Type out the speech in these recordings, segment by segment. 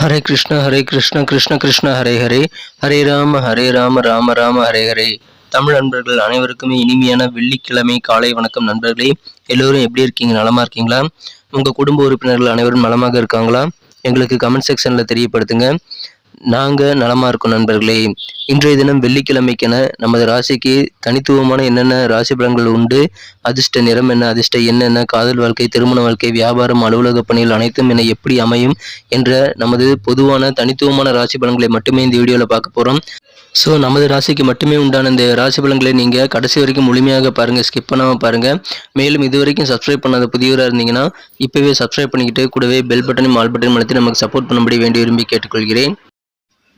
ஹரே கிருஷ்ண ஹரே கிருஷ்ண கிருஷ்ண கிருஷ்ண ஹரே ஹரே. ஹரே ராம ஹரே ராம ராம ராம ஹரே ஹரே. தமிழ் நண்பர்கள் அனைவருக்குமே இனிமையான வெள்ளிக்கிழமை காலை வணக்கம் நண்பர்களே. எல்லோரும் எப்படி இருக்கீங்க? நலமா இருக்கீங்களா? உங்க குடும்ப உறுப்பினர்கள் அனைவரும் நலமாக இருக்காங்களா? எங்களுக்கு கமெண்ட் செக்ஷன்ல தெரியப்படுத்துங்க. நாங்கள் நலமா இருக்கோம் நண்பர்களே. இன்றைய தினம் வெள்ளிக்கிழமைக்கென நமது ராசிக்கு தனித்துவமான என்னென்ன ராசி பலன்கள் உண்டு? அதிர்ஷ்ட நிறம் என்ன அதிர்ஷ்ட என்னென்ன காதல் வாழ்க்கை திருமண வாழ்க்கை வியாபாரம் அலுவலக பணிகள் அனைத்தும் என எப்படி அமையும் என்ற நமது பொதுவான தனித்துவமான ராசி பலன்களை மட்டுமே இந்த வீடியோவில் பார்க்க போகிறோம் ஸோ நமது ராசிக்கு மட்டுமே உண்டான இந்த ராசி பலன்களை நீங்கள் கடைசி வரைக்கும் முழுமையாக பாருங்கள் ஸ்கிப் பண்ணாமல் பாருங்கள் மேலும் இது வரைக்கும் சப்ஸ்கிரைப் பண்ணாத புதியவராக இருந்தீங்கன்னா இப்போவே சப்ஸ்கிரைப் பண்ணிக்கிட்டு கூடவே பெல் பட்டனையும் ஆல் பட்டனையும் அழுத்தி நமக்கு சப்போர்ட் பண்ணும்படி வேண்டி விரும்பி கேட்டுக்கொள்கிறேன்.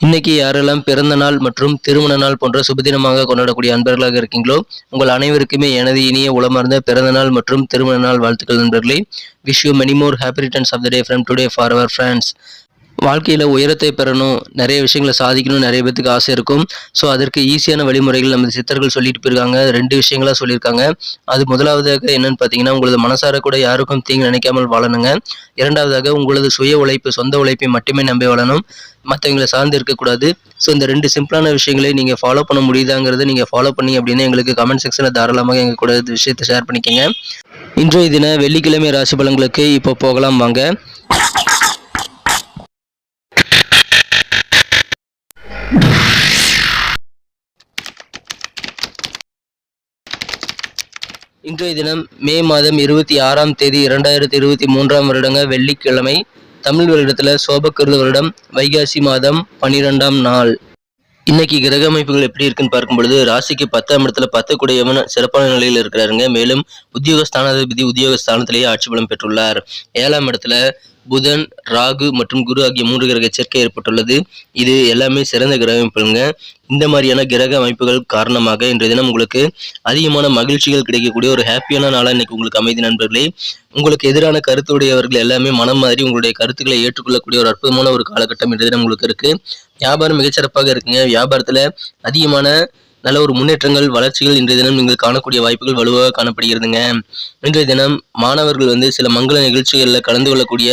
இன்னைக்கு யாரெல்லாம் பிறந்த நாள் மற்றும் திருமண நாள் போன்ற சுபதினமாக கொண்டாடக்கூடிய அன்பர்களாக இருக்கீங்களோ உங்கள் அனைவருக்குமே எனது இனிய உளமார்ந்த பிறந்த நாள் மற்றும் திருமண நாள் வாழ்த்துக்கள் நண்பர்களே. Wish you many more happy returns of the day from today for our friends வாழ்க்கையில் உயரத்தை பெறணும் நிறைய விஷயங்களை சாதிக்கணும் நிறைய பேத்துக்கு ஆசை இருக்கும். ஸோ அதற்கு ஈஸியான வழிமுறைகள் நமது சித்தர்கள் சொல்லிட்டு போயிருக்காங்க. ரெண்டு விஷயங்களா சொல்லியிருக்காங்க. அது முதலாவதாக என்னன்னு பார்த்தீங்கன்னா உங்களது மனசார கூட யாருக்கும் தீங்கு நினைக்காமல் வாழணுங்க. இரண்டாவதாக உங்களது சுய உழைப்பு சொந்த உழைப்பை மட்டுமே நம்பி வாழணும். மற்றவங்களை சார்ந்து இருக்கக்கூடாது. ஸோ இந்த ரெண்டு சிம்பிளான விஷயங்களை நீங்கள் ஃபாலோ பண்ண முடியுதாங்கிறத நீங்கள் ஃபாலோ பண்ணி அப்படின்னு எங்களுக்கு கமெண்ட் செக்ஷனில் தாராளமாக எங்கள் கூட இந்த விஷயத்தை ஷேர் பண்ணிக்கோங்க. இன்றைய தின வெள்ளிக்கிழமை ராசி பலன்களுக்கு இப்போ போகலாம் வாங்க. இன்றைய தினம் மே மாதம் இருபத்தி ஆறாம் தேதி இரண்டாயிரத்தி இருபத்தி மூன்றாம் வருடங்க வெள்ளிக்கிழமை தமிழ் வருடத்துல சோபக்கருது வருடம் வைகாசி மாதம் பனிரெண்டாம் நாள். இன்னைக்கு கிரக அமைப்புகள் எப்படி இருக்குன்னு பார்க்கும் பொழுது ராசிக்கு பத்தாம் இடத்துல பத்து கூடியவன் சிறப்பான நிலையில் இருக்கிறாருங்க. மேலும் உத்தியோக ஸ்தானாதிபதி உத்தியோக ஸ்தானத்திலேயே ஆட்சி பலம் பெற்றுள்ளார். ஏழாம் இடத்துல புதன் ராகு மற்றும் குரு ஆகிய மூன்று கிரக சேர்க்கை ஏற்பட்டுள்ளது. இது எல்லாமே சிறந்த கிரக அமைப்புங்க. இந்த மாதிரியான கிரக அமைப்புகள் காரணமாக இன்றைய தினம் உங்களுக்கு அதிகமான மகிழ்ச்சிகள் கிடைக்கக்கூடிய ஒரு ஹாப்பியான நாளாக இன்னைக்கு உங்களுக்கு அமைதி நண்பர்களே. உங்களுக்கு எதிரான கருத்துடையவர்கள் எல்லாமே மனம் மாதிரி உங்களுடைய கருத்துக்களை ஏற்றுக்கொள்ளக்கூடிய ஒரு அற்புதமான ஒரு காலகட்டம் இன்றைய தினம் உங்களுக்கு இருக்கு. வியாபாரம் மிகச்சிறப்பாக இருக்குங்க. வியாபாரத்தில் அதிகமான நல்ல ஒரு முன்னேற்றங்கள் வளர்ச்சிகள் இன்றைய தினம் நீங்கள் காணக்கூடிய வாய்ப்புகள் வலுவாக காணப்படுகிறதுங்க. இன்றைய தினம் மாணவர்கள் வந்து சில மங்கள நிகழ்ச்சிகளில் கலந்து கொள்ளக்கூடிய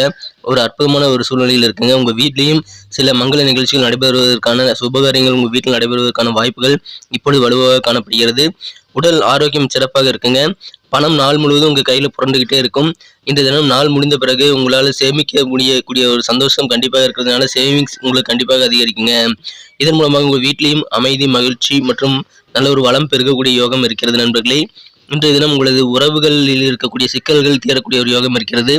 ஒரு அற்புதமான ஒரு சூழ்நிலையில் இருக்குங்க. உங்க வீட்லேயும் சில மங்கள நிகழ்ச்சிகள் நடைபெறுவதற்கான சுபகாரியங்கள் உங்க வீட்டில் நடைபெறுவதற்கான வாய்ப்புகள் இப்பொழுது வலுவாக காணப்படுகிறது. உடல் ஆரோக்கியம் சிறப்பாக இருக்குங்க. பணம் நாள் முழுவதும் உங்கள் கையில் புரண்டுகிட்டே இருக்கும். இந்த தினம் நாள் முடிந்த பிறகு உங்களால் சேமிக்க முடியக்கூடிய ஒரு சந்தோஷம் கண்டிப்பாக இருக்கிறதுனால சேவிங்ஸ் உங்களுக்கு கண்டிப்பாக அதிகரிக்குங்க. இதன் மூலமாக உங்கள் வீட்லேயும் அமைதி மகிழ்ச்சி மற்றும் நல்ல ஒரு வளம் பெருகக்கூடிய யோகம் இருக்கிறது நண்பர்களே. இன்றைய தினம் உங்களது உறவுகளில் இருக்கக்கூடிய சிக்கல்கள் தீரக்கூடிய ஒரு யோகம் இருக்கிறது.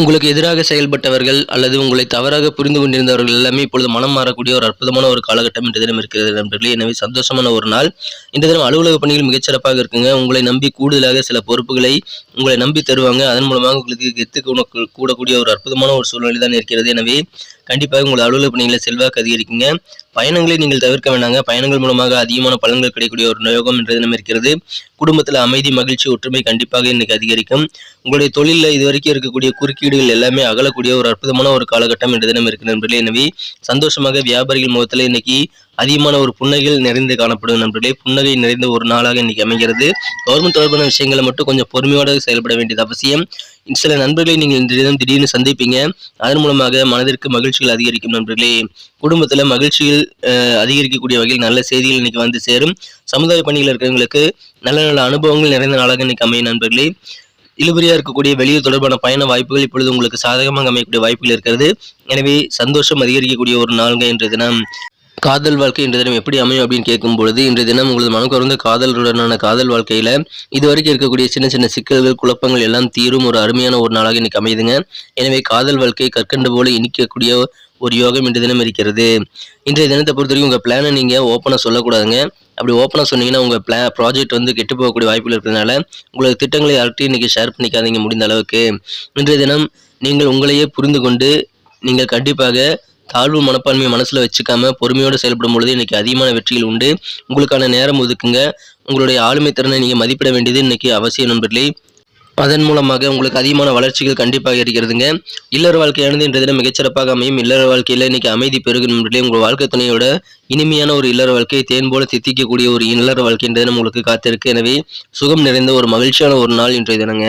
உங்களுக்கு எதிராக செயல்பட்டவர்கள் அல்லது உங்களை தவறாக புரிந்து கொண்டிருந்தவர்கள் எல்லாமே இப்பொழுது மனம் மாறக்கூடிய ஒரு அற்புதமான ஒரு காலகட்டம் இந்த தினம் இருக்கிறது நண்பர்களே. எனவே சந்தோஷமான ஒரு நாள். இந்த தினம் அலுவலக பணிகள் மிகச்சிறப்பாக இருக்குங்க. உங்களை நம்பி கூடுதலாக சில பொறுப்புகளை உங்களை நம்பி தருவாங்க. அதன் மூலமாக உங்களுக்கு கெத்து கூடக்கூடிய ஒரு அற்புதமான ஒரு சூழ்நிலை தான் இருக்கிறது. எனவே கண்டிப்பாக உங்கள் அலுவலக பணிகளை செல்வாக்கு அதிகரிக்குங்க. பயணங்களை நீங்கள் தவிர்க்க வேண்டாங்க. பயணங்கள் மூலமாக அதிகமான பலன்கள் கிடைக்கக்கூடிய ஒரு யோகம் என்ற தினம் இருக்கிறது. குடும்பத்தில் அமைதி மகிழ்ச்சி ஒற்றுமை கண்டிப்பாக இன்னைக்கு அதிகரிக்கும். உங்களுடைய தொழிலில் இதுவரைக்கும் இருக்கக்கூடிய குறுக்கீடுகள் எல்லாமே அகலக்கூடிய ஒரு அற்புதமான ஒரு காலகட்டம் என்ற தினம் இருக்கிறது நண்பர்களே. எனவே சந்தோஷமாக வியாபாரிகள் முகத்தில் இன்னைக்கு அதிகமான ஒரு புன்னகைகள் நிறைந்து காணப்படும் நண்பர்களே. புன்னகை நிறைந்த ஒரு நாளாக இன்னைக்கு அமைகிறது. கவர்மெண்ட் தொடர்பான விஷயங்களை மட்டும் கொஞ்சம் பொறுமையோடு செயல்பட வேண்டியது அவசியம். சில நண்பர்களை நீங்கள் இந்த தினம் திடீர்னு சந்திப்பீங்க. அதன் மூலமாக மனதிற்கு மகிழ்ச்சிகள் அதிகரிக்கும் நண்பர்களே. குடும்பத்துல மகிழ்ச்சிகள் அதிகரிக்கக்கூடிய வகையில் நல்ல செய்திகள் இன்னைக்கு வந்து சேரும். சமுதாய பணியில் இருக்கிறவங்களுக்கு நல்ல நல்ல அனுபவங்கள் நிறைந்த நாளாக இன்னைக்கு அமையும் நண்பர்களே. இழுபறியா இருக்கக்கூடிய வெளியூர் தொடர்பான பயண வாய்ப்புகள் இப்பொழுது உங்களுக்கு சாதகமாக அமையக்கூடிய வாய்ப்புகள் இருக்கிறது. எனவே சந்தோஷம் அதிகரிக்கக்கூடிய ஒரு நாள்கள் இன்றைய தினம். காதல் வாழ்க்கை இன்றைய தினம் எப்படி அமையும் அப்படின்னு கேட்கும் பொழுது இன்றைய தினம் உங்களது மனம் காதலுடனான காதல் வாழ்க்கையில இதுவரைக்கும் இருக்கக்கூடிய சின்ன சின்ன சிக்கல்கள் குழப்பங்கள் எல்லாம் தீரும் ஒரு அருமையான ஒரு நாளாக இன்னைக்கு அமையுதுங்க. எனவே காதல் வாழ்க்கை கற்கண்டு போல இனிக்கக்கூடிய ஒரு யோகம் இன்றைய தினம் இருக்கிறது. இன்றைய தினத்தை பொறுத்த வரைக்கும் உங்கள் பிளானை நீங்கள் ஓப்பனாக சொல்லக்கூடாதுங்க. அப்படி ஓப்பனாக சொன்னீங்கன்னா உங்கள் பிளா ப்ராஜெக்ட் வந்து கெட்டு போகக்கூடிய வாய்ப்புகள் இருக்கிறதுனால உங்களுக்கு திட்டங்களை யார்கிட்டையும் இன்றைக்கி ஷேர் பண்ணிக்காதீங்க முடிந்த அளவுக்கு. இன்றைய தினம் நீங்கள் உங்களையே புரிந்து கொண்டு நீங்கள் கண்டிப்பாக தாழ்வு மனப்பான்மையை மனசில் வச்சுக்காம பொறுமையோடு செயல்படும் பொழுது இன்னைக்கு அதிகமான வெற்றிகள் உண்டு. உங்களுக்கான நேரம் ஒதுக்குங்க. உங்களுடைய ஆளுமை திறனை நீங்கள் மதிப்பிட வேண்டியது இன்னைக்கு அவசியம் நண்பர்களே. அதன் மூலமாக உங்களுக்கு அதிகமான வளர்ச்சிகள் கண்டிப்பாக இருக்கிறதுங்க இல்லற வாழ்க்கையானது இன்றைய தினம் மிகச்சிறப்பாக அமையும். இல்லற வாழ்க்கையில் இன்னைக்கு அமைதி பெருகும் நண்பர்களே. உங்கள் வாழ்க்கை துணையோட இனிமையான ஒரு இல்லற வாழ்க்கை தேன் போல தித்திக்கக்கூடிய ஒரு இல்லற வாழ்க்கை இன்றைய தினம் உங்களுக்கு காத்திருக்கு. எனவே சுகம் நிறைந்த ஒரு மகிழ்ச்சியான ஒரு நாள் இன்றைய தினங்க.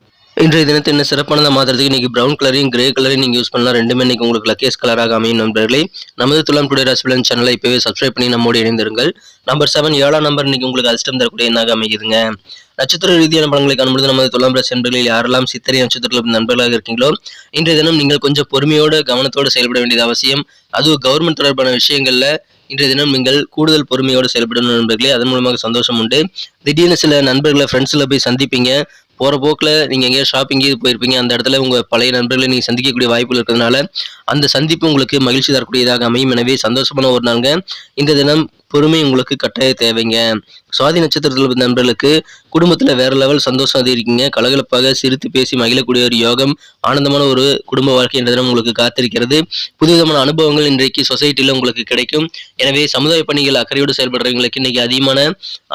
இன்றைய தினத்தை என்ன சிறப்பானதாக மாற்றுறதுக்கு இன்றைக்கி ப்ரௌன் கலரையும் கிரே கலரையும் நீங்கள் யூஸ் பண்ணலாம். ரெண்டுமே இன்றைக்கி உங்களுக்கு லக்கேஸ் கலராக அமையும் நண்பர்களே. நமது துலாம் டுடே ராசிபலன் சேனலை இப்போவே சப்ஸ்கிரைப் பண்ணி நம்மோடு இணைந்திருங்கள். நம்பர் செவன் ஏழாம் நம்பர் இன்னைக்கு உங்களுக்கு அதிர்ஷ்டம் தரக்கூடிய எண்ணாக அமைக்குதுங்க நட்சத்திர ரீதியான படங்களை காணும்போது நமது துலாம் ராசி நண்பர்களில் யாரெல்லாம் சித்திரை நட்சத்திரத்தில் நண்பர்களாக இருக்கீங்களோ இன்றைய தினம் நீங்கள் கொஞ்சம் பொறுமையோடு கவனத்தோடு செயல்பட வேண்டியது அவசியம். அதுவும் கவர்மெண்ட் தொடர்பான விஷயங்களில் இன்றைய தினம் நீங்கள் கூடுதல் பொறுமையோடு செயல்படணும் நண்பர்களே. அதன் மூலமாக சந்தோஷம் உண்டு. திடீர்னு சில நண்பர்களை ஃப்ரெண்ட்ஸில் போய் சந்திப்பீங்க. போகிற போக்கில் நீங்கள் எங்கேயோ ஷாப்பிங் போயிருப்பீங்க. அந்த இடத்துல உங்கள் பழைய நண்பர்களை நீங்கள் சந்திக்கக்கூடிய வாய்ப்புகள் இருக்கிறதுனால அந்த சந்திப்பு உங்களுக்கு மகிழ்ச்சி தரக்கூடியதாக அமையும். எனவே சந்தோஷமான ஒரு நாளுங்க. இந்த தினம் பொறுமை உங்களுக்கு கட்டாய தேவைங்க. சுவாதி நட்சத்திரத்தில் நண்பர்களுக்கு குடும்பத்தில் வேற லெவல் சந்தோஷம் அதிகரிக்குங்க. கலகலப்பாக சிரித்து பேசி மகிழக்கூடிய ஒரு யோகம் ஆனந்தமான ஒரு குடும்ப வாழ்க்கை என்ற தினம் உங்களுக்கு காத்திருக்கிறது. புதுவிதமான அனுபவங்கள் இன்றைக்கு சொசைட்டியில் உங்களுக்கு கிடைக்கும். எனவே சமுதாய பணிகள் அக்கறையோடு செயல்படுறவங்களுக்கு இன்னைக்கு அதிகமான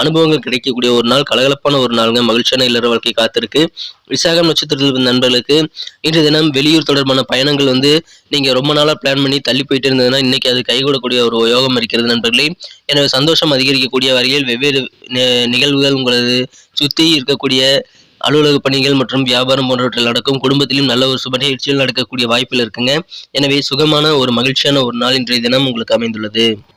அனுபவங்கள் கிடைக்கக்கூடிய ஒரு நாள் கலகலப்பான ஒரு நாளுங்க. மகிழ்ச்சியான இல்லற வாழ்க்கை காத்திருக்கு. விசாகம் நட்சத்திரத்தில் நண்பர்களுக்கு இன்று தினம் வெளியூர் தொடர்பான பயணங்கள் வந்து நீங்க ரொம்ப நாளா பிளான் பண்ணி தள்ளி போயிட்டு இருந்ததுன்னா இன்னைக்கு அது கைகூடக்கூடிய ஒரு யோகம் இருக்கிறது நண்பர்களே. எனவே சந்தோஷம் அதிகரிக்கக்கூடிய வகையில் வெவ்வேறு நிகழ்வுகள் உங்களது சுற்றி இருக்கக்கூடிய அலுவலக பணிகள் மற்றும் வியாபாரம் போன்றவற்றில் நடக்கும். குடும்பத்திலும் நல்ல ஒரு சுப நிகழ்ச்சிகள் நடக்கக்கூடிய வாய்ப்பில் இருக்குங்க. எனவே சுகமான ஒரு மகிழ்ச்சியான ஒரு நாள் இன்றைய தினம் உங்களுக்கு அமைந்துள்ளது.